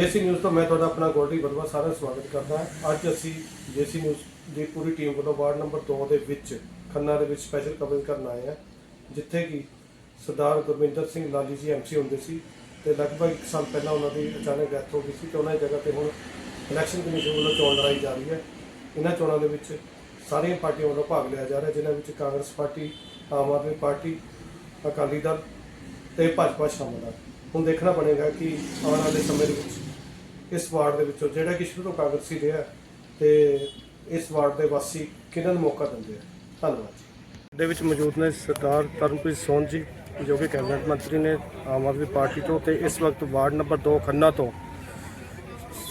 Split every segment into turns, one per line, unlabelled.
JC news ਤੋਂ ਮੈਂ ਤੁਹਾਡਾ ਆਪਣਾ ਗੋਲਡੀ ਬਦਵਾ ਸਾਰਾ ਦਾ ਸਵਾਗਤ ਕਰਦਾ ਹਾਂ। ਅੱਜ ਅਸੀਂ ਜੇਸੀ ਨਿਊਜ਼ ਦੀ ਪੂਰੀ ਟੀਮ ਵੱਲੋਂ ਵਾਰਡ ਨੰਬਰ 2 ਦੇ ਵਿੱਚ, ਖੰਨਾ ਦੇ ਵਿੱਚ ਸਪੈਸ਼ਲ ਕਵਰੇਜ ਕਰਨ ਆਏ ਹਾਂ, ਜਿੱਥੇ ਕਿ ਸਰਦਾਰ ਗੁਰਮਿੰਦਰ ਸਿੰਘ ਲਾਲੀ ਜੀ ਐਮਸੀ ਹੁੰਦੇ ਸੀ ਤੇ ਲਗਭਗ 1 ਸਾਲ ਪਹਿਲਾਂ ਉਹਨਾਂ ਦੀ ਅਚਾਨਕ ਡੈਥ ਹੋ ਗਈ ਸੀ ਤੇ ਉਹਨਾਂ ਦੀ ਜਗ੍ਹਾ ਤੇ ਹੁਣ ਇਲੈਕਸ਼ਨ ਕਮਿਸ਼ਨ ਵੱਲੋਂ ਚੋਣ ਲੜਾਈ ਜਾ ਰਹੀ ਹੈ। ਇਹਨਾਂ ਚੋਣਾਂ ਦੇ ਵਿੱਚ ਸਾਰੀਆਂ ਪਾਰਟੀਆਂ ਵੱਲੋਂ ਭਾਗ ਲਿਆ ਜਾ ਰਿਹਾ, ਜਿਨ੍ਹਾਂ ਵਿੱਚ ਕਾਂਗਰਸ ਪਾਰਟੀ, ਆਮ ਆਦਮੀ ਪਾਰਟੀ, ਅਕਾਲੀ ਦਲ ਤੇ ਭਾਜਪਾ ਸ਼ਾਮਲ ਹੈ ਹੁਣ ਦੇਖਣਾ ਬਣੇਗਾ ਕਿ ਆਉਣ ਵਾਲੇ ਸਮੇਂ ਦੇ ਵਿੱਚ ਇਸ ਵਾਰਡ ਦੇ ਵਿੱਚੋਂ ਜਿਹੜਾ ਕਿ ਸ਼ੁਰੂ ਤੋਂ ਕਾਂਗਰਸੀ ਰਿਹਾ ਤੇ ਇਸ ਵਾਰਡ ਦੇ ਵਾਸੀ ਕਿਹਨਾਂ ਨੂੰ ਮੌਕਾ ਦਿੰਦੇ ਆ? ਧੰਨਵਾਦ ਜੀ। ਦੇ ਵਿੱਚ ਮੌਜੂਦ ਨੇ ਸਰਦਾਰ ਤਰਨਪ੍ਰੀਤ ਸੋਨ ਜੀ, ਜੋ ਕਿ ਕੈਬਨਿਟ ਮੰਤਰੀ ਨੇ ਆਮ ਆਦਮੀ ਪਾਰਟੀ ਤੋਂ ਤੇ ਇਸ ਵਕਤ ਵਾਰਡ ਨੰਬਰ 2 ਖੰਨਾ ਤੋਂ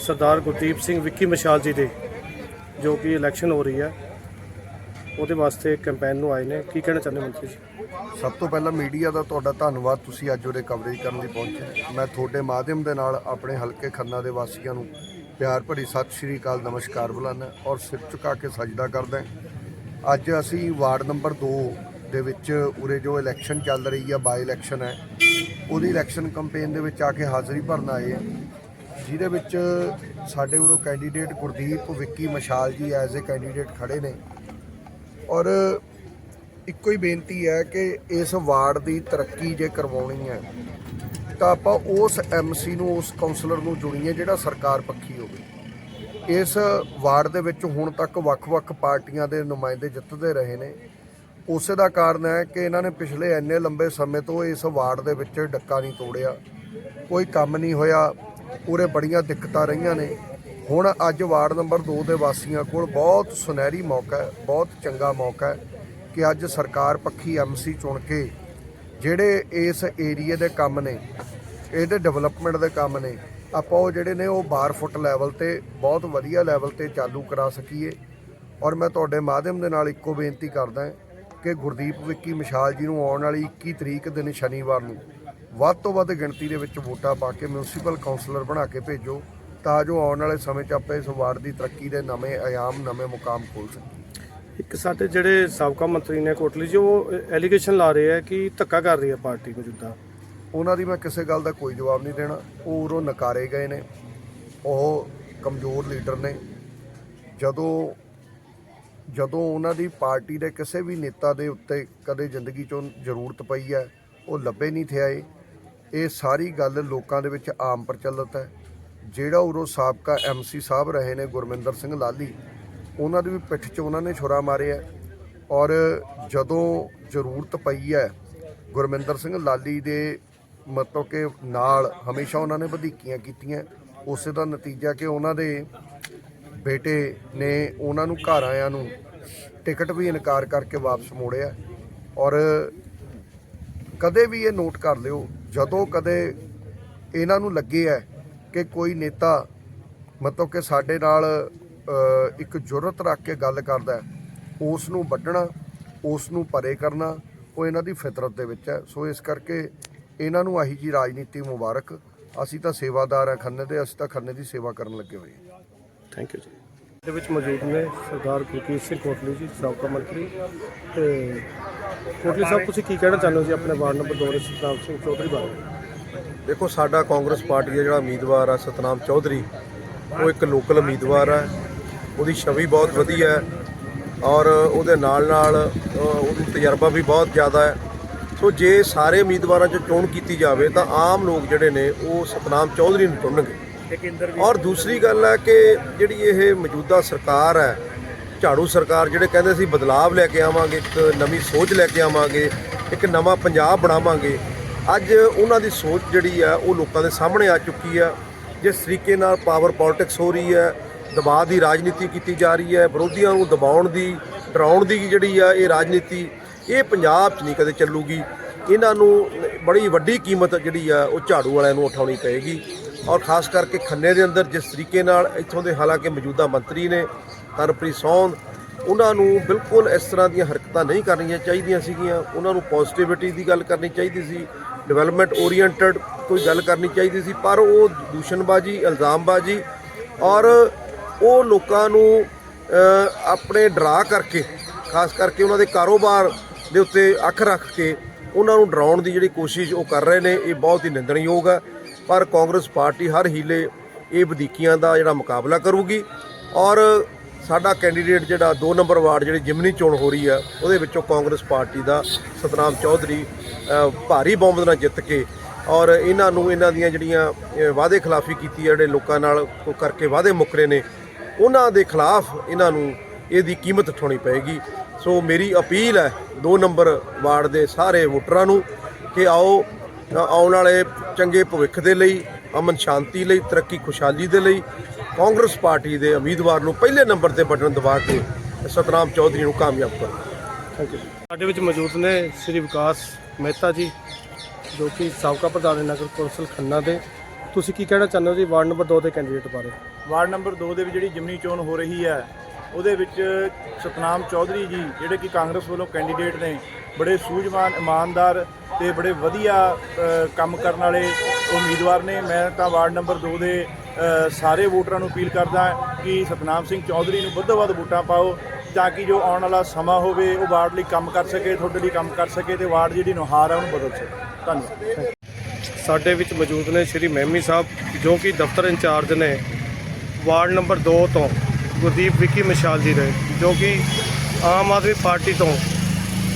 ਸਰਦਾਰ ਗੁਰਦੀਪ ਸਿੰਘ ਵਿੱਕੀ ਮਸ਼ਾਲ ਜੀ ਦੇ, ਜੋ ਕਿ ਇਲੈਕਸ਼ਨ ਹੋ ਰਹੀ ਹੈ। ਉਹਦੇ ਵਾਸਤੇ ਕੈਂਪੇਨ ਨੂੰ ਆਏ ਨੇ। ਕੀ ਕਹਿਣਾ ਚਾਹੁੰਦੇ ਮੰਤਰੀ ਜੀ?
ਸਭ ਤੋਂ ਪਹਿਲਾਂ ਮੀਡੀਆ ਦਾ ਤੁਹਾਡਾ ਧੰਨਵਾਦ, ਤੁਸੀਂ ਅੱਜ ਉਹਦੇ ਕਵਰੇਜ ਕਰਨ ਲਈ ਪਹੁੰਚੇ। ਮੈਂ ਤੁਹਾਡੇ ਮਾਧਿਅਮ ਦੇ ਨਾਲ ਆਪਣੇ ਹਲਕੇ ਖੰਨਾ ਦੇ ਵਾਸੀਆਂ ਨੂੰ ਪਿਆਰ ਭਰੀ ਸਤਿ ਸ਼੍ਰੀ ਅਕਾਲ, ਨਮਸਕਾਰ ਬੁਲਾਉਂਦਾ ਔਰ ਸਿਰ ਝੁਕਾ ਕੇ ਸਜਦਾ ਕਰਦਾ ਅੱਜ ਅਸੀਂ ਵਾਰਡ ਨੰਬਰ 2 ਦੇ ਵਿੱਚ ਉਰੇ ਜੋ ਇਲੈਕਸ਼ਨ ਚੱਲ ਰਹੀ ਆ ਬਾਈ ਇਲੈਕਸ਼ਨ ਹੈ, ਉਹਦੀ ਇਲੈਕਸ਼ਨ ਕੈਂਪੇਨ ਦੇ ਵਿੱਚ ਆ ਕੇ ਹਾਜ਼ਰੀ ਭਰਨ ਆਏ ਆ ਜਿਹਦੇ ਵਿੱਚ ਸਾਡੇ ਉਰੋਂ candidate Gurdeep, Vicky Mashal ji as a candidate ਖੜੇ ਨੇ। ਔਰ ਇੱਕੋ ਹੀ ਬੇਨਤੀ ਹੈ ਕਿ ਇਸ ਵਾਰਡ ਦੀ ਤਰੱਕੀ ਜੇ ਕਰਵਾਉਣੀ ਹੈ, ਤਾਂ ਆਪਾਂ ਉਸ ਐਮਸੀ ਨੂੰ, ਉਸ ਕਾਉਂਸਲਰ ਨੂੰ ਚੁਣੀਏ ਜਿਹੜਾ ਸਰਕਾਰ ਪੱਖੀ ਹੋਵੇ। ਇਸ ਵਾਰਡ ਦੇ ਵਿੱਚ ਹੁਣ ਤੱਕ ਵੱਖ-ਵੱਖ ਪਾਰਟੀਆਂ ਦੇ ਨੁਮਾਇੰਦੇ ਜਿੱਤਦੇ ਰਹੇ ਨੇ। ਉਸੇ ਦਾ ਕਾਰਨ ਹੈ ਕਿ ਇਹਨਾਂ ਨੇ ਪਿਛਲੇ ਇੰਨੇ ਲੰਬੇ ਸਮੇਂ ਤੋਂ ਇਸ ਵਾਰਡ ਦੇ ਵਿੱਚ ਡੱਕਾ ਨਹੀਂ ਤੋੜਿਆ। ਕੋਈ ਕੰਮ ਨਹੀਂ ਹੋਇਆ ਪੂਰੇ ਬੜੀਆਂ ਦਿੱਕਤਾਂ ਰਹੀਆਂ ਨੇ। ਹੁਣ ਅੱਜ ਵਾਰਡ ਨੰਬਰ 2 ਦੇ ਵਾਸੀਆਂ ਕੋਲ ਬਹੁਤ ਸੁਨਹਿਰੀ ਮੌਕਾ ਹੈ, ਬਹੁਤ ਚੰਗਾ ਮੌਕਾ ਹੈ ਕਿ ਅੱਜ ਸਰਕਾਰ ਪੱਖੀ ਐਮਸੀ ਚੁਣ ਕੇ ਜਿਹੜੇ ਇਸ ਏਰੀਏ ਦੇ ਕੰਮ ਨੇ, ਇਹਦੇ ਡਿਵੈਲਪਮੈਂਟ ਦੇ ਕੰਮ ਨੇ, ਆਪਾਂ ਉਹ ਜਿਹੜੇ ਨੇ ਉਹ 12 ਫੁੱਟ ਲੈਵਲ ਤੇ ਬਹੁਤ ਵਧੀਆ ਲੈਵਲ ਤੇ ਚਾਲੂ ਕਰਾ ਸਕੀਏ। ਔਰ ਮੈਂ ਤੁਹਾਡੇ ਮਾਧਿਅਮ ਦੇ ਨਾਲ ਇੱਕੋ ਬੇਨਤੀ ਕਰਦਾ ਕਿ ਗੁਰਦੀਪ ਵਿੱਕੀ ਮਿਸ਼ਾਲ ਜੀ ਨੂੰ ਆਉਣ ਵਾਲੀ 21 ਤਰੀਕ ਦਿਨ ਸ਼ਨੀਵਾਰ ਨੂੰ ਵੱਧ ਤੋਂ ਵੱਧ ਗਿਣਤੀ ਦੇ ਵਿੱਚ ਵੋਟਾਂ ਪਾ ਕੇ ਮਿਊਨਿਸਪਲ ਕਾਉਂਸਲਰ ਬਣਾ ਕੇ ਭੇਜੋ। ਤਾਂ ਜੋ ਆਉਣ ਵਾਲੇ ਸਮੇਂ 'ਚ ਆਪਾਂ ਇਸ ਵਾਰਡ ਦੀ ਤਰੱਕੀ ਦੇ ਨਵੇਂ ਆਯਾਮ ਨਵੇਂ ਮੁਕਾਮ ਖੋਲ ਸਕੀਏ
ਇੱਕ ਸਾਡੇ ਜਿਹੜੇ ਸਾਬਕਾ ਮੰਤਰੀ ਨੇ ਕੋਟਲੀ ਜੀ ਉਹ ਐਲੀਗੇਸ਼ਨ ਲਾ ਰਹੇ ਆ ਕਿ ਧੱਕਾ ਕਰ ਰਹੀ ਹੈ ਪਾਰਟੀ ਮੌਜੂਦਾ
ਉਹਨਾਂ ਦੀ ਮੈਂ ਕਿਸੇ ਗੱਲ ਦਾ ਕੋਈ ਜਵਾਬ ਨਹੀਂ ਦੇਣਾ। ਉਹ ਉਰੋਂ ਨਕਾਰੇ ਗਏ ਨੇ। ਉਹ ਕਮਜ਼ੋਰ ਲੀਡਰ ਨੇ। ਜਦੋਂ ਜਦੋਂ ਉਹਨਾਂ ਦੀ ਪਾਰਟੀ ਦੇ ਕਿਸੇ ਵੀ ਨੇਤਾ ਦੇ ਉੱਤੇ ਕਦੇ ਜ਼ਿੰਦਗੀ 'ਚੋਂ ਜ਼ਰੂਰਤ ਪਈ ਹੈ ਉਹ ਲੱਭੇ ਨਹੀਂ ਥਿਆਏ ਇਹ ਸਾਰੀ ਗੱਲ ਲੋਕਾਂ ਦੇ ਵਿੱਚ ਆਮ ਪ੍ਰਚਲਿਤ ਹੈ। ਜਿਹੜਾ ਉਰੋ ਸਾਬਕਾ ਐਮਸੀ ਸਾਹਿਬ ਰਹੇ ਨੇ ਗੁਰਮਿੰਦਰ ਸਿੰਘ ਲਾਲੀ, ਉਹਨਾਂ ਦੀ ਵੀ ਪਿੱਠ 'ਚ ਉਹਨਾਂ ਨੇ ਛੁਰਾ ਮਾਰਿਆ ਔਰ ਜਦੋਂ ਜ਼ਰੂਰਤ ਪਈ ਹੈ, ਗੁਰਮਿੰਦਰ ਸਿੰਘ ਲਾਲੀ ਦੇ ਮਤਲਬ ਕਿ ਨਾਲ ਹਮੇਸ਼ਾ ਉਹਨਾਂ ਨੇ ਵਧੀਕੀਆਂ ਕੀਤੀਆਂ, ਉਸੇ ਦਾ ਨਤੀਜਾ ਕਿ ਉਹਨਾਂ ਦੇ ਬੇਟੇ ਨੇ ਉਹਨਾਂ ਨੂੰ ਘਰ ਆਇਆਂ ਨੂੰ ਟਿਕਟ ਵੀ ਇਨਕਾਰ ਕਰਕੇ ਵਾਪਸ ਮੋੜਿਆ ਔਰ ਕਦੇ ਵੀ ਇਹ ਨੋਟ ਕਰ ਲਿਓ, ਜਦੋਂ ਕਦੇ ਇਹਨਾਂ ਨੂੰ ਲੱਗੇ ਹੈ ਕਿ ਕੋਈ ਨੇਤਾ ਮਤਲਬ ਕਿ ਸਾਡੇ ਨਾਲ ਇੱਕ ਜੁਰਤ ਰੱਖ ਕੇ ਗੱਲ ਕਰਦਾ ਉਸ ਨੂੰ ਵੱਢਣਾ ਉਸ ਨੂੰ ਪਰੇ ਕਰਨਾ ਉਹ ਇਹਨਾਂ ਦੀ ਫਿਤਰਤ ਦੇ ਵਿੱਚ ਹੈ। ਸੋ ਇਸ ਕਰਕੇ ਇਹਨਾਂ ਨੂੰ ਆਹੀ ਜੀ ਰਾਜਨੀਤੀ ਮੁਬਾਰਕ। ਅਸੀਂ ਤਾਂ ਸੇਵਾਦਾਰ ਆ ਖੰਨੇ ਦੇ ਅਸੀਂ ਤਾਂ ਖੰਨੇ ਦੀ ਸੇਵਾ ਕਰਨ ਲੱਗੇ ਹੋਏ ਹਾਂ।
ਥੈਂਕ ਯੂ ਜੀ। ਦੇ ਵਿੱਚ ਮੌਜੂਦ ਨੇ ਸਰਦਾਰ ਗੁਰਕੀਰਤ ਸਿੰਘ ਕੋਟਲੀ ਜੀ ਸਾਬਕਾ ਮੰਤਰੀ ਤੇ ਕੋਟਲੀ ਸਾਹਿਬ ਤੁਸੀਂ ਕੀ ਕਹਿਣਾ ਚਾਹੁੰਦੇ ਹੋ ਜੀ ਆਪਣੇ ਵਾਰਡ ਨੰਬਰ 2 ਦੇ ਸਤਨਾਮ ਸਿੰਘ ਚੌਧਰੀ ਬਾਰੇ?
ਦੇਖੋ ਸਾਡਾ ਕਾਂਗਰਸ ਪਾਰਟੀ ਦਾ ਜਿਹੜਾ ਉਮੀਦਵਾਰ ਆ ਸਤਨਾਮ ਚੌਧਰੀ ਉਹ ਇੱਕ ਲੋਕਲ ਉਮੀਦਵਾਰ ਹੈ ਉਹਦੀ ਛਵੀ ਬਹੁਤ ਵਧੀਆ ਹੈ ਔਰ ਉਹਦੇ ਨਾਲ ਨਾਲ ਅ, ਉਹਨੂੰ ਤਜਰਬਾ ਵੀ ਬਹੁਤ ਜ਼ਿਆਦਾ ਹੈ। ਸੋ ਜੇ ਸਾਰੇ ਉਮੀਦਵਾਰਾਂ 'ਚ ਚੋਣ ਕੀਤੀ ਜਾਵੇ ਤਾਂ ਆਮ ਲੋਕ ਜਿਹੜੇ ਨੇ ਉਹ ਸਤਨਾਮ ਚੌਧਰੀ ਨੂੰ ਚੁਣਨਗੇ। ਔਰ ਦੂਸਰੀ ਗੱਲ ਹੈ ਕਿ ਜਿਹੜੀ ਇਹ ਮੌਜੂਦਾ ਸਰਕਾਰ ਹੈ ਝਾੜੂ ਸਰਕਾਰ ਜਿਹੜੇ ਕਹਿੰਦੇ ਸੀ ਬਦਲਾਵ ਲੈ ਕੇ ਆਵਾਂਗੇ ਇੱਕ ਨਵੀਂ ਸੋਚ ਲੈ ਕੇ ਆਵਾਂਗੇ ਇੱਕ ਨਵਾਂ ਪੰਜਾਬ ਬਣਾਵਾਂਗੇ ਅੱਜ ਉਹਨਾਂ ਦੀ ਸੋਚ ਜਿਹੜੀ ਆ, ਉਹ ਲੋਕਾਂ ਦੇ ਸਾਹਮਣੇ ਆ ਚੁੱਕੀ ਆ। ਜਿਸ ਤਰੀਕੇ ਨਾਲ ਪਾਵਰ ਪੋਲਿਟਿਕਸ ਹੋ ਰਹੀ ਹੈ ਦਬਾਅ ਦੀ ਰਾਜਨੀਤੀ ਕੀਤੀ ਜਾ ਰਹੀ ਹੈ ਵਿਰੋਧੀਆਂ ਨੂੰ ਦਬਾਉਣ ਦੀ, ਡਰਾਉਣ ਦੀ ਜਿਹੜੀ ਆ ਇਹ ਰਾਜਨੀਤੀ, ਇਹ ਪੰਜਾਬ 'ਚ ਨਹੀਂ ਕਦੇ ਚੱਲੂਗੀ। ਇਹਨਾਂ ਨੂੰ ਬੜੀ ਵੱਡੀ ਕੀਮਤ ਜਿਹੜੀ ਆ, ਉਹ ਝਾੜੂ ਵਾਲਿਆਂ ਨੂੰ ਉਠਾਉਣੀ ਪਏਗੀ। ਔਰ ਖਾਸ ਕਰਕੇ ਖੰਨੇ ਦੇ ਅੰਦਰ ਜਿਸ ਤਰੀਕੇ ਨਾਲ ਇੱਥੋਂ ਦੇ ਹਾਲਾਂਕਿ ਮੌਜੂਦਾ ਮੰਤਰੀ ਨੇ ਤਰਪ੍ਰੀਤ ਸੌਂਦ, ਉਹਨਾਂ ਨੂੰ ਬਿਲਕੁਲ ਇਸ ਤਰ੍ਹਾਂ ਦੀਆਂ ਹਰਕਤਾਂ ਨਹੀਂ ਕਰਨੀਆਂ ਚਾਹੀਦੀਆਂ ਸੀਗੀਆਂ। ਉਹਨਾਂ ਨੂੰ ਪੋਜ਼ਿਟਿਵਿਟੀ ਦੀ ਗੱਲ ਕਰਨੀ ਚਾਹੀਦੀ ਸੀ। ਡਿਵੈਲਪਮੈਂਟ ਓਰੀਐਂਟਡ ਕੋਈ ਗੱਲ ਕਰਨੀ ਚਾਹੀਦੀ ਸੀ, ਪਰ ਉਹ ਦੂਸ਼ਣਬਾਜ਼ੀ, ਇਲਜ਼ਾਮਬਾਜ਼ੀ ਔਰ ਉਹ ਲੋਕਾਂ ਨੂੰ ਆਪਣੇ ਡਰਾ ਕਰਕੇ, ਖਾਸ ਕਰਕੇ ਉਹਨਾਂ ਦੇ ਕਾਰੋਬਾਰ ਦੇ ਉੱਤੇ ਅੱਖ ਰੱਖ ਕੇ ਉਹਨਾਂ ਨੂੰ ਡਰਾਉਣ ਦੀ ਜਿਹੜੀ ਕੋਸ਼ਿਸ਼ ਉਹ ਕਰ ਰਹੇ ਨੇ, ਇਹ ਬਹੁਤ ਹੀ ਨਿੰਦਣਯੋਗ ਹੈ। ਪਰ ਕਾਂਗਰਸ ਪਾਰਟੀ ਹਰ ਹੀਲੇ ਇਹ ਵਧੀਕੀਆਂ ਦਾ ਜਿਹੜਾ ਮੁਕਾਬਲਾ ਕਰੂਗੀ ਔਰ ਸਾਡਾ ਕੈਂਡੀਡੇਟ ਜਿਹੜਾ 2 ਨੰਬਰ ਵਾਰਡ ਜਿਹੜੀ ਜਿਮਨੀ ਚੋਣ ਹੋ ਰਹੀ ਆ, ਉਹਦੇ ਵਿੱਚੋਂ ਕਾਂਗਰਸ ਪਾਰਟੀ ਦਾ ਸਤਨਾਮ ਚੌਧਰੀ ਭਾਰੀ ਬਹੁਮਤ ਨਾਲ ਜਿੱਤ ਕੇ ਔਰ ਇਹਨਾਂ ਨੂੰ ਇਹਨਾਂ ਦੀਆਂ ਜਿਹੜੀਆਂ ਵਾਅਦੇ ਖਿਲਾਫੀ ਕੀਤੀ ਹੈ ਜਿਹੜੇ ਲੋਕਾਂ ਨਾਲ ਕਰਕੇ ਵਾਅਦੇ ਮੁੱਕਰੇ ਨੇ, ਉਹਨਾਂ ਦੇ ਖਿਲਾਫ ਇਹਨਾਂ ਨੂੰ ਇਹਦੀ ਕੀਮਤ ਉਠਾਉਣੀ ਪਏਗੀ। ਸੋ ਮੇਰੀ ਅਪੀਲ ਹੈ 2 ਨੰਬਰ ਵਾਰਡ ਦੇ ਸਾਰੇ ਵੋਟਰਾਂ ਨੂੰ ਕਿ ਆਓ ਆਉਣ ਵਾਲੇ ਚੰਗੇ ਭਵਿੱਖ ਦੇ ਲਈ, ਅਮਨ ਸ਼ਾਂਤੀ ਲਈ, ਤਰੱਕੀ ਖੁਸ਼ਹਾਲੀ ਦੇ ਲਈ ਕਾਂਗਰਸ ਪਾਰਟੀ ਦੇ ਉਮੀਦਵਾਰ ਨੂੰ ਪਹਿਲੇ ਨੰਬਰ ਤੇ ਬਟਨ ਦਬਾ ਕੇ ਸਤਨਾਮ ਚੌਧਰੀ ਨੂੰ ਕਾਮਯਾਬ ਕਰੋ
ਥੈਂਕ ਯੂ ਸਾਡੇ ਵਿੱਚ ਮੌਜੂਦ ਨੇ ਸ੍ਰੀ ਵਿਕਾਸ ਮਹਿਤਾ ਜੀ ਜੋ ਕਿ ਸਾਬਕਾ ਪ੍ਰਧਾਨ ਨਗਰ ਕੌਂਸਲ ਖੰਨਾ ਦੇ। ਤੁਸੀਂ ਕੀ ਕਹਿਣਾ ਚਾਹੁੰਦੇ ਹੋ ਜੀ ਵਾਰਡ ਨੰਬਰ 2 ਦੇ ਕੈਂਡੀਡੇਟ ਬਾਰੇ?
ਵਾਰਡ ਨੰਬਰ 2 ਦੇ ਵਿੱਚ ਜਿਹੜੀ ਜਿਮਨੀ ਚੋਣ ਹੋ ਰਹੀ ਹੈ ਉਹਦੇ ਵਿੱਚ ਸਤਨਾਮ ਚੌਧਰੀ ਜੀ ਜਿਹੜੇ ਕਿ ਕਾਂਗਰਸ ਵੱਲੋਂ ਕੈਂਡੀਡੇਟ ਨੇ ਬੜੇ ਸੂਝਵਾਨ ਇਮਾਨਦਾਰ ਤੇ ਬੜੇ ਵਧੀਆ ਕੰਮ ਕਰਨ ਵਾਲੇ ਉਮੀਦਵਾਰ ਨੇ। ਮੈਂ ਤਾਂ ਵਾਰਡ ਨੰਬਰ 2 ਦੇ ਸਾਰੇ ਵੋਟਰਾਂ ਨੂੰ ਅਪੀਲ ਕਰਦਾ ਕਿ ਸਤਨਾਮ ਸਿੰਘ ਚੌਧਰੀ ਨੂੰ ਵੱਧ ਤੋਂ ਵੱਧ ਵੋਟਾਂ ਪਾਓ ਤਾਂ ਕਿ ਜੋ ਆਉਣ ਵਾਲਾ ਸਮਾਂ ਹੋਵੇ ਉਹ ਵਾਰਡ ਲਈ ਕੰਮ ਕਰ ਸਕੇ ਤੁਹਾਡੇ ਲਈ ਕੰਮ ਕਰ ਸਕੇ ਤੇ ਵਾਰਡ ਜਿਹੜੀ ਨੁਹਾਰ ਹੈ ਉਹਨੂੰ ਬਦਲ ਸਕੇ। ਧੰਨਵਾਦ।
ਸਾਡੇ ਵਿੱਚ ਮੌਜੂਦ ਨੇ ਸ਼੍ਰੀ ਮਹਿਮੀ ਸਾਹਿਬ ਜੋ ਕਿ ਦਫ਼ਤਰ ਇੰਚਾਰਜ ਨੇ। ਵਾਰਡ ਨੰਬਰ 2 ਤੋਂ ਗੁਰਦੀਪ ਵਿੱਕੀ ਮਿਸ਼ਾਲ ਜੀ ਦੇ ਜੋ ਕਿ ਆਮ ਆਦਮੀ ਪਾਰਟੀ ਤੋਂ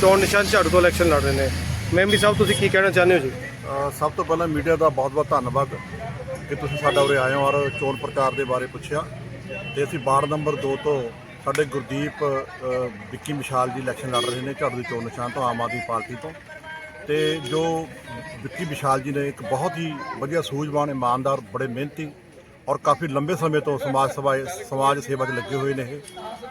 ਚੋਣ ਨਿਸ਼ਾਨ ਝਾੜੂ ਤੋਂ ਇਲੈਕਸ਼ਨ ਲੜ ਰਹੇ ਨੇ। ਮਹਿਮੀ ਸਾਹਿਬ ਤੁਸੀਂ ਕੀ ਕਹਿਣਾ ਚਾਹੁੰਦੇ ਹੋ ਜੀ?
ਸਭ ਤੋਂ ਪਹਿਲਾਂ ਮੀਡੀਆ ਦਾ ਬਹੁਤ-ਬਹੁਤ ਧੰਨਵਾਦ। ਕਿ ਤੁਸੀਂ ਸਾਡਾ ਉਰੇ ਆਏ ਹੋ ਔਰ ਚੋਣ ਪ੍ਰਚਾਰ ਦੇ ਬਾਰੇ ਪੁੱਛਿਆ। ਤੇ ਅਸੀਂ ਵਾਰਡ ਨੰਬਰ 2 ਤੋਂ ਸਾਡੇ ਗੁਰਦੀਪ ਵਿੱਕੀ ਮਿਸ਼ਾਲ ਜੀ ਇਲੈਕਸ਼ਨ ਲੜ ਰਹੇ ਨੇ ਝਾੜੂ ਦੀ ਚੋਣ ਨਿਸ਼ਾਨ ਤੋਂ, ਆਮ ਆਦਮੀ ਪਾਰਟੀ ਤੋਂ। ਤੇ ਜੋ ਵਿੱਕੀ ਵਿਸ਼ਾਲ ਜੀ ਨੇ ਇੱਕ ਬਹੁਤ ਹੀ ਵਧੀਆ ਸੂਝਵਾਨ, ਇਮਾਨਦਾਰ, ਬੜੇ ਮਿਹਨਤੀ ਔਰ ਕਾਫੀ ਲੰਬੇ ਸਮੇਂ ਤੋਂ ਸਮਾਜ ਸੇਵਾ ਸਮਾਜ ਸੇਵਾ 'ਚ ਲੱਗੇ ਹੋਏ ਨੇ ਇਹ।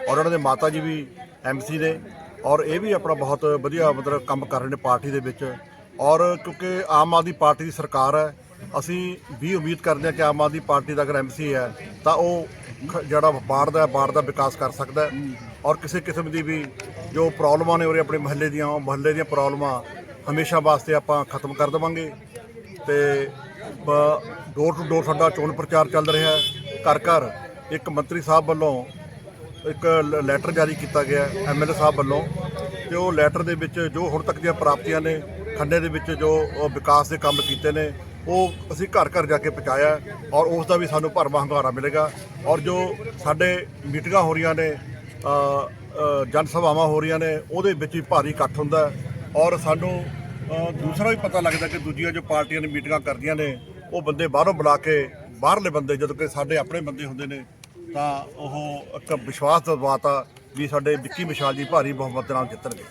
ਔਰ ਉਹਨਾਂ ਦੇ ਮਾਤਾ ਜੀ ਵੀ ਐਮਸੀ ਨੇ ਔਰ ਇਹ ਵੀ ਆਪਣਾ ਬਹੁਤ ਵਧੀਆ ਮਤਲਬ ਕੰਮ ਕਰ ਰਹੇ ਨੇ ਪਾਰਟੀ ਦੇ ਵਿੱਚ। ਔਰ ਕਿਉਂਕਿ ਆਮ ਆਦਮੀ ਪਾਰਟੀ ਦੀ ਸਰਕਾਰ ਹੈ ਅਸੀਂ ਵੀ ਉਮੀਦ ਕਰਦੇ ਹਾਂ ਕਿ ਆਮ ਆਦਮੀ ਪਾਰਟੀ ਦਾ ਅਗਰ ਐਮਸੀ ਹੈ, ਤਾਂ ਉਹ ਖ- ਜਿਹੜਾ ਬਾੜ ਦਾ ਬਾੜ ਦਾ ਵਿਕਾਸ ਕਰ ਸਕਦਾ ਹੈ। ਔਰ ਕਿਸੇ ਕਿਸਮ ਦੀ ਵੀ ਜੋ ਪ੍ਰੋਬਲਮਾਂ ਨੇ ਉਰੇ ਆਪਣੇ ਮਹੱਲੇ ਦੀਆਂ, ਉਹ ਮਹੱਲੇ ਦੀਆਂ ਪ੍ਰੋਬਲਮਾਂ ਹਮੇਸ਼ਾ ਵਾਸਤੇ ਆਪਾਂ ਖਤਮ ਕਰ ਦੇਵਾਂਗੇ। ਤੇ ਡੋਰ ਟੂ ਡੋਰ ਸਾਡਾ ਚੋਣ ਪ੍ਰਚਾਰ ਚੱਲ ਰਿਹਾ ਹੈ। ਘਰ ਘਰ ਇੱਕ ਮੰਤਰੀ ਸਾਹਿਬ ਵੱਲੋਂ ਇੱਕ ਲ- ਲੈਟਰ ਜਾਰੀ ਕੀਤਾ ਗਿਆ ਐਮਐਲਏ ਸਾਹਿਬ ਵੱਲੋਂ। ਤੇ ਉਹ ਲੈਟਰ ਦੇ ਵਿੱਚ ਜੋ ਹੁਣ ਤੱਕ ਦੀਆਂ ਪ੍ਰਾਪਤੀਆਂ ਨੇ, ਖੰਡੇ ਦੇ ਵਿੱਚ ਜੋ ਉਹ ਵਿਕਾਸ ਦੇ ਕੰਮ ਕੀਤੇ ਨੇ ਉਹ ਅਸੀਂ ਘਰ ਘਰ ਜਾ ਕੇ ਪਹੁੰਚਾਇਆ ਔਰ ਉਸ ਦਾ ਵੀ ਸਾਨੂੰ ਭਰਵਾਂ ਹੁੰਗਾਰਾ ਮਿਲੇਗਾ। ਔਰ ਜੋ ਸਾਡੇ ਮੀਟਿੰਗਾਂ ਹੋ ਰਹੀਆਂ ਨੇ ਅ, ਜਨ ਸਭਾਵਾਂ ਹੋ ਰਹੀਆਂ ਨੇ ਉਹਦੇ ਵਿੱਚ ਵੀ ਭਾਰੀ ਇਕੱਠ ਹੁੰਦਾ ਔਰ ਸਾਨੂੰ ਦੂਸਰਾ ਵੀ ਪਤਾ ਲੱਗਦਾ ਕਿ ਦੂਜੀਆਂ ਜੋ ਪਾਰਟੀਆਂ ਨੇ ਮੀਟਿੰਗਾਂ ਕਰਦੀਆਂ ਨੇ ਉਹ ਬੰਦੇ ਬਾਹਰੋਂ ਬੁਲਾ ਕੇ ਬਾਹਰਲੇ ਬੰਦੇ ਜਦੋਂ ਕਿ ਸਾਡੇ ਆਪਣੇ ਬੰਦੇ ਹੁੰਦੇ ਨੇ ਤਾਂ ਉਹ ਇੱਕ ਵਿਸ਼ਵਾਸ ਦਿਵਾਤਾ ਵੀ ਸਾਡੇ ਵਿੱਕੀ ਵਿਸ਼ਾਲ ਜੀ ਭਾਰੀ ਬਹੁਮਤ ਨਾਲ ਜਿੱਤਣਗੇ।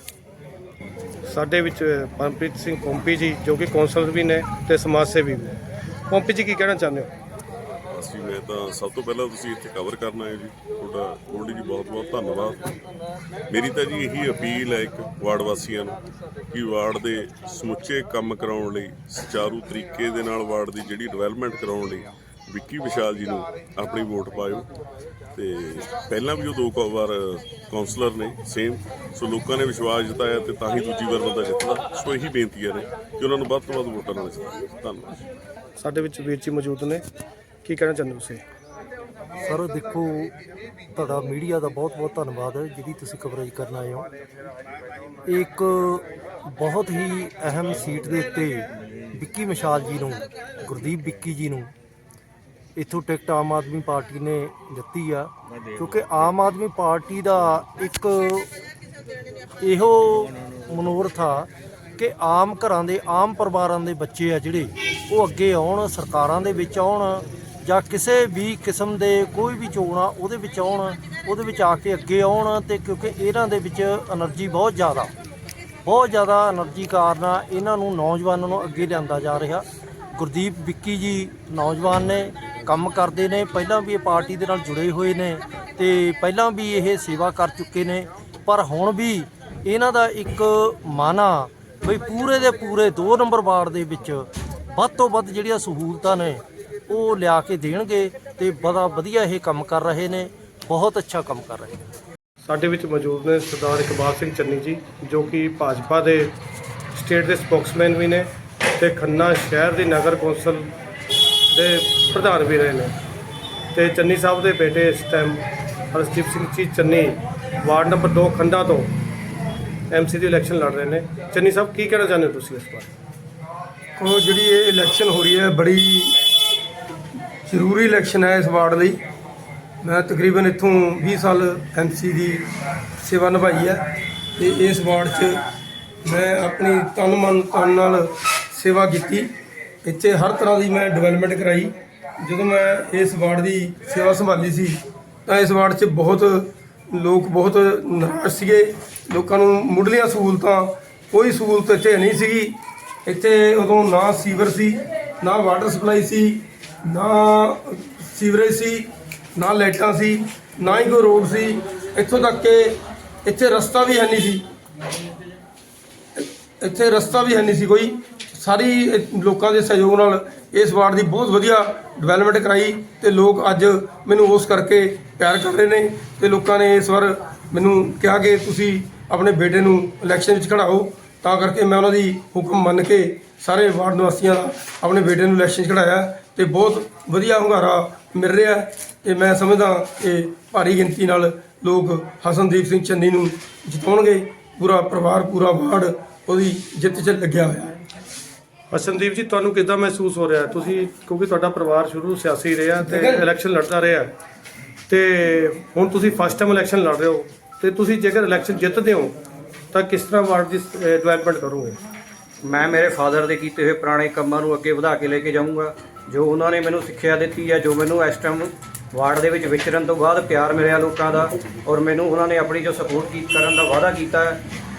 ਸਾਡੇ ਵਿੱਚ ਮਨਪ੍ਰੀਤ ਸਿੰਘ ਪੋਂਪੀ ਜੀ, ਜੋ ਕਿ ਕੌਂਸਲਰ ਵੀ ਨੇ ਤੇ ਸਮਾਜ ਸੇਵੀ ਵੀ ਨੇ। ਪੋਂਪੀ ਜੀ, ਕੀ ਕਹਿਣਾ ਚਾਹੁੰਦੇ ਹੋ?
ਅਸੀਂ, ਮੈਂ ਤਾਂ ਸਭ ਤੋਂ ਪਹਿਲਾਂ ਤੁਸੀਂ ਇੱਥੇ ਕਵਰ ਕਰਨਾ ਹੈ ਜੀ। ਤੁਹਾਡਾ ਗੋਲਡੀ ਜੀ ਬਹੁਤ ਬਹੁਤ ਧੰਨਵਾਦ। ਮੇਰੀ ਤਾਂ ਜੀ ਇਹੀ ਅਪੀਲ ਹੈ ਇੱਕ ਵਾਰਡ ਵਾਸੀਆਂ ਨੂੰ ਕਿ ਵਾਰਡ ਦੇ ਸਮੁੱਚੇ ਕੰਮ ਕਰਾਉਣ ਲਈ, ਸੁਚਾਰੂ ਤਰੀਕੇ ਦੇ ਨਾਲ ਵਾਰਡ ਦੀ ਜਿਹੜੀ ਡਿਵੈਲਪਮੈਂਟ ਕਰਾਉਣ ਲਈ ਵਿੱਕੀ ਵਿਸ਼ਾਲ ਜੀ ਨੂੰ ਆਪਣੀ ਵੋਟ ਪਾਇਓ। ਤੇ ਪਹਿਲਾਂ ਵੀ ਉਹ ਦੋ ਕੁ ਵਾਰ ਕਾਉਂਸਲਰ ਨੇ ਸੇਮ ਸੋ ਲੋਕਾਂ ਨੇ ਵਿਸ਼ਵਾਸ ਜਤਾਇਆ ਤੇ ਤਾਂ ਹੀ ਦੂਜੀ ਵਾਰ ਬੰਦਾ ਜਿੱਤਦਾ। ਸੋ ਇਹੀ ਬੇਨਤੀ ਹੈ ਕਿ ਉਹਨਾਂ ਨੂੰ ਵੱਧ ਤੋਂ ਵੱਧ ਵੋਟਾਂ ਨਾਲ ਜਿਤਾਓ ਧੰਨਵਾਦ।
ਸਾਡੇ ਵਿੱਚ ਵੀਰ ਜੀ ਮੌਜੂਦ ਨੇ। ਕੀ ਕਹਿਣਾ ਚਾਹੁੰਦੇ ਹੋ ਤੁਸੀਂ?
ਸਰ ਦੇਖੋ ਤੁਹਾਡਾ ਮੀਡੀਆ ਦਾ ਬਹੁਤ ਬਹੁਤ ਧੰਨਵਾਦ ਹੈ ਜਿਹੜੀ ਤੁਸੀਂ ਕਵਰੇਜ ਕਰਨ ਆਏ ਹੋ। ਇੱਕ ਬਹੁਤ ਹੀ ਅਹਿਮ ਸੀਟ ਦੇ ਉੱਤੇ ਵਿੱਕੀ ਮਿਸ਼ਾਲ ਜੀ ਨੂੰ ਗੁਰਦੀਪ ਵਿੱਕੀ ਜੀ ਨੂੰ ਇਥੋਂ ਟਿਕਟ ਆਮ ਆਦਮੀ ਪਾਰਟੀ ਨੇ ਦਿੱਤੀ ਆ ਕਿਉਂਕਿ ਆਮ ਆਦਮੀ ਪਾਰਟੀ ਦਾ ਇੱਕ ਇਹੋ ਮਨੋਰਥ ਆ ਕਿ ਆਮ ਘਰਾਂ ਦੇ ਆਮ ਪਰਿਵਾਰਾਂ ਦੇ ਬੱਚੇ ਆ ਜਿਹੜੇ ਉਹ ਅੱਗੇ ਆਉਣ ਸਰਕਾਰਾਂ ਦੇ ਵਿੱਚ ਆਉਣ ਜਾਂ ਕਿਸੇ ਵੀ ਕਿਸਮ ਦੇ ਕੋਈ ਵੀ ਚੋਣਾ ਉਹਦੇ ਵਿੱਚ ਆਉਣ ਉਹਦੇ ਵਿੱਚ ਆ ਕੇ ਅੱਗੇ ਆਉਣ ਤੇ ਕਿਉਂਕਿ ਇਹਨਾਂ ਦੇ ਵਿੱਚ એનર્ਜੀ ਬਹੁਤ ਜ਼ਿਆਦਾ। ਬਹੁਤ ਜ਼ਿਆਦਾ એનર્ਜੀ ਕਾਰਨ ਇਹਨਾਂ ਨੂੰ ਨੌਜਵਾਨਾਂ ਨੂੰ ਅੱਗੇ ਲਿਆਂਦਾ ਜਾ ਰਿਹਾ। ਗੁਰਦੀਪ ਵਿੱਕੀ ਜੀ ਨੌਜਵਾਨ ਨੇ ਕੰਮ ਕਰਦੇ ਨੇ, ਪਹਿਲਾਂ ਵੀ ਇਹ ਪਾਰਟੀ ਦੇ ਨਾਲ ਜੁੜੇ ਹੋਏ ਨੇ ਤੇ ਪਹਿਲਾਂ ਵੀ ਇਹ ਸੇਵਾ ਕਰ ਚੁੱਕੇ ਨੇ। ਪਰ ਹੁਣ ਵੀ ਇਹਨਾਂ ਦਾ ਇੱਕ ਮਾਨਾ ਬਈ ਪੂਰੇ ਦੇ ਪੂਰੇ 2 ਨੰਬਰ ਵਾਰਡ ਦੇ ਵਿੱਚ ਵੱਧ ਤੋਂ ਵੱਧ ਜਿਹੜੀਆਂ ਸਹੂਲਤਾਂ ਨੇ, ਉਹ ਲਿਆ ਕੇ ਦੇਣਗੇ ਤੇ ਬੜਾ ਵਧੀਆ ਇਹ ਕੰਮ ਕਰ ਰਹੇ ਨੇ, ਬਹੁਤ ਅੱਛਾ ਕੰਮ ਕਰ ਰਹੇ ਨੇ।
ਸਾਡੇ ਵਿੱਚ ਮੌਜੂਦ ਨੇ ਸਰਦਾਰ ਇਕਬਾਲ ਸਿੰਘ ਚੰਨੀ ਜੀ, ਜੋ ਕਿ ਭਾਜਪਾ ਦੇ ਸਟੇਟ ਦੇ ਸਪੋਕਸਮੈਨ ਵੀ ਨੇ ਤੇ ਖੰਨਾ ਸ਼ਹਿਰ ਦੀ ਨਗਰ ਕੌਂਸਲ ਦੇ ਪ੍ਰਧਾਨ ਵੀ ਰਹੇ ਨੇ। ਤੇ ਚੰਨੀ ਸਾਹਿਬ ਦੇ ਬੇਟੇ ਇਸ time Harshdeep Singh ji Channi ward number 2 ਖੰਡਾ ਤੋਂ ਐਮਸੀ ਦੀ ਇਲੈਕਸ਼ਨ ਲੜ ਰਹੇ ਨੇ। ਚੰਨੀ ਸਾਹਿਬ, ਕੀ ਕਹਿਣਾ ਚਾਹੁੰਦੇ ਹੋ ਤੁਸੀਂ ਇਸ ਬਾਰੇ?
ਉਹ ਜਿਹੜੀ ਇਹ ਇਲੈਕਸ਼ਨ ਹੋ ਰਹੀ ਹੈ, ਬੜੀ ਜ਼ਰੂਰੀ ਇਲੈਕਸ਼ਨ ਹੈ ਇਸ ਵਾਰਡ ਲਈ। ਮੈਂ ਤਕਰੀਬਨ ਇੱਥੋਂ 20 ਸਾਲ ਐਮਸੀ ਦੀ ਸੇਵਾ ਨਿਭਾਈ ਹੈ ਤੇ ਇਸ ਵਾਰਡ 'ਚ ਮੈਂ ਆਪਣੀ ਤਨ ਮਨ ਤਨ ਨਾਲ ਸੇਵਾ ਕੀਤੀ। ਇੱਥੇ ਹਰ ਤਰ੍ਹਾਂ ਦੀ ਮੈਂ ਡਿਵੈਲਪਮੈਂਟ ਕਰਾਈ। ਜਦੋਂ ਮੈਂ ਇਸ ਵਾਰਡ ਦੀ ਸੇਵਾ ਸੰਭਾਲੀ ਸੀ, ਤਾਂ ਇਸ ਵਾਰਡ 'ਚ ਬਹੁਤ ਲੋਕ ਬਹੁਤ ਨਿਰਾਸ਼ ਸੀਗੇ। ਲੋਕਾਂ ਨੂੰ ਮੁੱਢਲੀਆਂ ਸਹੂਲਤਾਂ, ਕੋਈ ਸਹੂਲਤ ਇੱਥੇ ਨਹੀਂ ਸੀਗੀ। ਇੱਥੇ ਉਦੋਂ ਨਾ ਸੀਵਰ ਸੀ, ਨਾ ਵਾਟਰ ਸਪਲਾਈ ਸੀ, ਨਾ ਸੀਵਰੇਜ ਸੀ, ਨਾ ਲਾਈਟਾਂ ਸੀ, ਨਾ ਹੀ ਕੋਈ ਰੋਡ ਸੀ। ਇੱਥੋਂ ਤੱਕ ਕਿ ਇੱਥੇ ਰਸਤਾ ਵੀ ਹੈ ਨਹੀਂ ਸੀ। ਇੱਥੇ ਰਸਤਾ ਵੀ ਹੈ ਨਹੀਂ ਸੀ ਕੋਈ। ਸਾਰੀ ਲੋਕਾਂ ਦੇ ਸਹਿਯੋਗ ਨਾਲ ਇਸ ਵਾਰਡ ਦੀ ਬਹੁਤ ਵਧੀਆ ਡਿਵੈਲਪਮੈਂਟ ਕਰਾਈ ਤੇ ਲੋਕ ਅੱਜ ਮੈਨੂੰ ਉਸ ਕਰਕੇ ਪਿਆਰ ਕਰ ਰਹੇ ਨੇ ਤੇ ਲੋਕਾਂ ਨੇ ਇਸ ਵਾਰ ਮੈਨੂੰ ਕਿਹਾ ਕਿ ਤੁਸੀਂ ਆਪਣੇ ਬੇਟੇ ਨੂੰ ਇਲੈਕਸ਼ਨ ਵਿੱਚ ਖੜਾਓ ਤਾਂ ਕਰਕੇ ਮੈਂ ਉਹਨਾਂ ਦੀ ਹੁਕਮ ਮੰਨ ਕੇ ਸਾਰੇ ਵਾਰਡ ਨਿਵਾਸੀਆਂ ਦਾ ਆਪਣੇ ਬੇਟੇ ਨੂੰ ਇਲੈਕਸ਼ਨ 'ਚ ਖੜਾਇਆ ਤੇ ਬਹੁਤ ਵਧੀਆ ਹੁੰਗਾਰਾ ਮਿਲ ਰਿਹਾ ਹੈ ਤੇ ਮੈਂ ਸਮਝਦਾ ਕਿ ਭਾਰੀ ਗਿਣਤੀ ਨਾਲ ਲੋਕ ਹਸਨਦੀਪ ਸਿੰਘ ਚੰਨੀ ਨੂੰ ਜਿਤਾਉਣਗੇ। ਪੂਰਾ ਪਰਿਵਾਰ, ਪੂਰਾ ਵਾਰਡ ਉਹਦੀ ਜਿੱਤ 'ਚ ਲੱਗਿਆ ਹੋਇਆ। ਹੈ
ਹਸਨਦੀਪ ਜੀ ਤੁਹਾਨੂੰ ਕਿੱਦਾਂ ਮਹਿਸੂਸ ਹੋ ਰਿਹਾ? ਤੁਸੀਂ ਕਿਉਂਕਿ ਤੁਹਾਡਾ ਪਰਿਵਾਰ ਸ਼ੁਰੂ ਸਿਆਸੀ ਰਿਹਾ ਤੇ ਇਲੈਕਸ਼ਨ ਲੜਦਾ ਰਿਹਾ। ਤੇ ਹੁਣ ਤੁਸੀਂ ਫਸਟ ਟਾਈਮ ਇਲੈਕਸ਼ਨ ਲੜ ਰਹੇ ਹੋ। ਤੇ ਤੁਸੀਂ ਜੇਕਰ ਇਲੈਕਸ਼ਨ ਜਿੱਤਦੇ ਹੋ ਤਾਂ ਕਿਸ ਤਰ੍ਹਾਂ ਵਾਰਡ ਦੀ ਡਿਵੈਲਪਮੈਂਟ ਕਰੋਗੇ?
ਮੈਂ ਮੇਰੇ ਫਾਦਰ ਦੇ ਕੀਤੇ ਹੋਏ ਪੁਰਾਣੇ ਕੰਮਾਂ ਨੂੰ ਅੱਗੇ ਵਧਾ ਕੇ ਲੈ ਕੇ ਜਾਊਂਗਾ। ਜੋ ਉਹਨਾਂ ਨੇ ਮੈਨੂੰ ਸਿੱਖਿਆ ਦਿੱਤੀ ਹੈ ਜੋ ਮੈਨੂੰ ਇਸ ਟਾਈਮ ਵਾਰਡ ਦੇ ਵਿੱਚ ਵਿਚਰਨ ਤੋਂ ਬਾਅਦ ਪਿਆਰ ਮਿਲਿਆ ਲੋਕਾਂ ਦਾ ਔਰ ਮੈਨੂੰ ਉਹਨਾਂ ਨੇ ਆਪਣੀ ਜੋ ਸਪੋਰਟ ਕਰਨ ਦਾ ਵਾਅਦਾ ਕੀਤਾ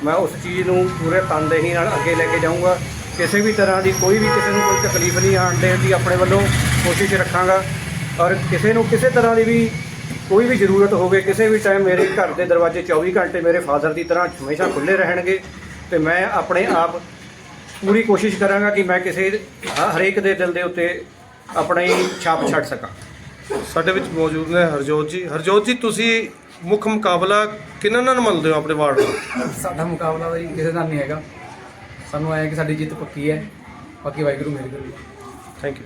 ਮੈਂ ਉਸ ਚੀਜ਼ ਨੂੰ ਪੂਰੇ ਤਨਦੇਹੀ ਨਾਲ ਅੱਗੇ ਲੈ ਕੇ ਜਾਊਂਗਾ। ਕਿਸੇ ਵੀ ਤਰ੍ਹਾਂ ਦੀ ਕੋਈ ਵੀ ਕਿਸੇ ਨੂੰ ਕੋਈ ਤਕਲੀਫ ਨਹੀਂ ਆਉਣ ਦੇਣ ਦੀ ਆਪਣੇ ਵੱਲੋਂ ਕੋਸ਼ਿਸ਼ ਰੱਖਾਂਗਾ। ਔਰ ਕਿਸੇ ਨੂੰ ਕਿਸੇ ਤਰ੍ਹਾਂ ਦੀ ਵੀ ਕੋਈ ਵੀ ਜ਼ਰੂਰਤ ਹੋਵੇ ਕਿਸੇ ਵੀ ਟਾਈਮ ਮੇਰੇ ਘਰ ਦੇ ਦਰਵਾਜ਼ੇ 24 ਘੰਟੇ ਮੇਰੇ ਫਾਦਰ ਦੀ ਤਰ੍ਹਾਂ ਹਮੇਸ਼ਾ ਖੁੱਲੇ ਰਹਿਣਗੇ ਤੇ ਮੈਂ ਆਪਣੇ ਆਪ ਪੂਰੀ ਕੋਸ਼ਿਸ਼ ਕਰਾਂਗਾ ਕਿ ਮੈਂ ਕਿਸੇ ਹਰੇਕ ਦੇ ਦਿਲ ਦੇ ਉੱਤੇ ਆਪਣੀ ਛਾਪ ਛੱਡ ਸਕਾਂ।
ਸਾਡੇ ਵਿੱਚ ਮੌਜੂਦ ਨੇ ਹਰਜੋਤ ਜੀ। ਹਰਜੋਤ ਜੀ ਤੁਸੀਂ ਮੁੱਖ ਮੁਕਾਬਲਾ ਕਿਹਨਾਂ ਨਾਲ ਮੰਨਦੇ ਹੋ ਆਪਣੇ ਵਾਰਡ ਦਾ
ਸਾਡਾ ਮੁਕਾਬਲਾ ਤਾਂ ਜੀ ਕਿਸੇ ਨਾਲ ਨਹੀਂ ਹੈਗਾ। ਸਾਨੂੰ ਆਇਆ ਕਿ ਸਾਡੀ ਜਿੱਤ ਪੱਕੀ ਹੈ। ਬਾਕੀ ਵਾਹਿਗੁਰੂ ਮੇਰੇ ਕੋਲ
ਥੈਂਕ ਯੂ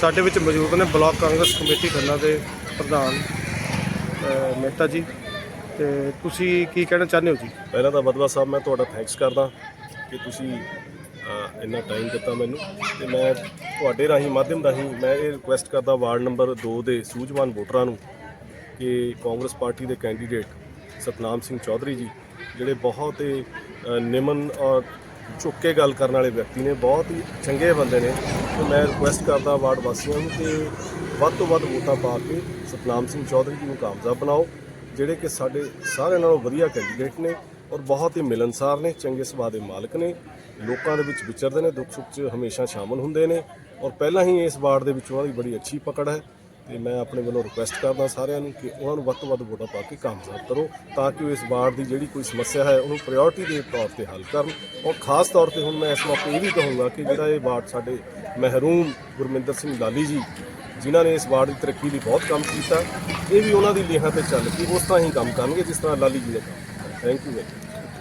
ਸਾਡੇ ਵਿੱਚ ਮੌਜੂਦ ਨੇ ਬਲਾਕ ਕਾਂਗਰਸ ਕਮੇਟੀ ਖੰਨਾ ਦੇ ਪ੍ਰਧਾਨ ਅਹ, ਮਹਿਤਾ ਜੀ। ਤੇ ਤੁਸੀਂ ਕੀ ਕਹਿਣਾ ਚਾਹੁੰਦੇ ਹੋ ਜੀ?
ਪਹਿਲਾਂ ਤਾਂ ਬਦਵਾ ਸਾਹਿਬ ਮੈਂ ਤੁਹਾਡਾ ਥੈਂਕਸ ਕਰਦਾ ਕਿ ਤੁਸੀਂ ਅ, ਇੰਨਾ ਟਾਈਮ ਦਿੱਤਾ ਮੈਨੂੰ। ਤੇ ਮੈਂ ਤੁਹਾਡੇ ਰਾਹੀਂ ਮਾਧਿਅਮ ਰਾਹੀਂ ਮੈਂ ਇਹ ਰਿਕੁਐਸਟ ਕਰਦਾ ਵਾਰਡ ਨੰਬਰ 2 ਦੇ ਸੂਝਵਾਨ ਵੋਟਰਾਂ ਨੂੰ ਕਿ ਕਾਂਗਰਸ ਪਾਰਟੀ ਦੇ ਕੈਂਡੀਡੇਟ ਸਤਨਾਮ ਸਿੰਘ ਚੌਧਰੀ ਜੀ ਜਿਹੜੇ ਬਹੁਤ ਹੀ ਅ, ਨਿਮਨ ਔਰ ਚੁੱਕ ਕੇ ਗੱਲ ਕਰਨ ਵਾਲੇ ਵਿਅਕਤੀ ਨੇ, ਬਹੁਤ ਹੀ ਚੰਗੇ ਬੰਦੇ ਨੇ। ਤੇ ਮੈਂ ਰਿਕੁਐਸਟ ਕਰਦਾ ਵਾਰਡ ਵਾਸੀਆਂ ਨੂੰ ਕਿ ਵੱਧ ਤੋਂ ਵੱਧ ਵੋਟਾਂ ਪਾ ਕੇ ਸਤਨਾਮ ਸਿੰਘ ਚੌਧਰੀ ਜੀ ਨੂੰ ਕਾਮਯਾਬ ਬਣਾਓ, ਜਿਹੜੇ ਕਿ ਸਾਡੇ ਸਾਰਿਆਂ ਨਾਲੋਂ ਵਧੀਆ ਕੈਂਡੀਡੇਟ ਨੇ ਔਰ ਬਹੁਤ ਹੀ ਮਿਲਨਸਾਰ ਨੇ, ਚੰਗੇ ਸੁਭਾਅ ਦੇ ਮਾਲਕ ਨੇ। ਲੋਕਾਂ ਦੇ ਵਿੱਚ ਵਿਚਰਦੇ ਨੇ ਦੁੱਖ ਸੁੱਖ 'ਚ ਹਮੇਸ਼ਾ ਸ਼ਾਮਲ ਹੁੰਦੇ ਨੇ ਔਰ ਪਹਿਲਾਂ ਹੀ ਇਸ ਵਾਰਡ ਦੇ ਵਿੱਚ ਉਹਨਾਂ ਦੀ ਬੜੀ ਅੱਛੀ ਪਕੜ ਹੈ। ਤੇ ਮੈਂ ਆਪਣੇ ਵੱਲੋਂ ਰਿਕੁਐਸਟ ਕਰਦਾ ਸਾਰਿਆਂ ਨੂੰ ਕਿ ਉਹਨਾਂ ਨੂੰ ਵੱਧ ਤੋਂ ਵੱਧ ਵੋਟਾਂ ਪਾ ਕੇ ਕਾਮਯਾਬ ਕਰੋ ਤਾਂ ਕਿ ਉਹ ਇਸ ਵਾਰਡ ਦੀ ਜਿਹੜੀ ਕੋਈ ਸਮੱਸਿਆ ਹੈ ਉਹਨੂੰ ਪ੍ਰਾਇੋਰਟੀ ਦੇ ਤੌਰ ਤੇ ਹੱਲ ਕਰਨ। ਔਰ ਖਾਸ ਤੌਰ ਤੇ ਹੁਣ ਮੈਂ ਇਸ ਮੌਕੇ ਇਹ ਵੀ ਕਹੂੰਗਾ ਕਿ ਜਿਹੜਾ ਇਹ ਵਾਰਡ ਸਾਡੇ ਮਹਿਰੂਮ ਗੁਰਮਿੰਦਰ ਸਿੰਘ ਲਾਲੀ ਜੀ, ਜਿਨ੍ਹਾਂ ਨੇ ਇਸ ਵਾਰਡ ਦੀ ਤਰੱਕੀ ਲਈ ਬਹੁਤ ਕੰਮ ਕੀਤਾ, ਇਹ ਵੀ ਉਹਨਾਂ ਦੀ ਲੇਹਾਂ ਤੇ ਚੱਲ ਕੇ ਉਸ ਤਰ੍ਹਾਂ ਹੀ ਕੰਮ ਕਰਨਗੇ ਜਿਸ ਤਰ੍ਹਾਂ ਲਾਲੀ ਜੀ ਨੇ ਕੰਮ ਕੀਤਾ। Thank you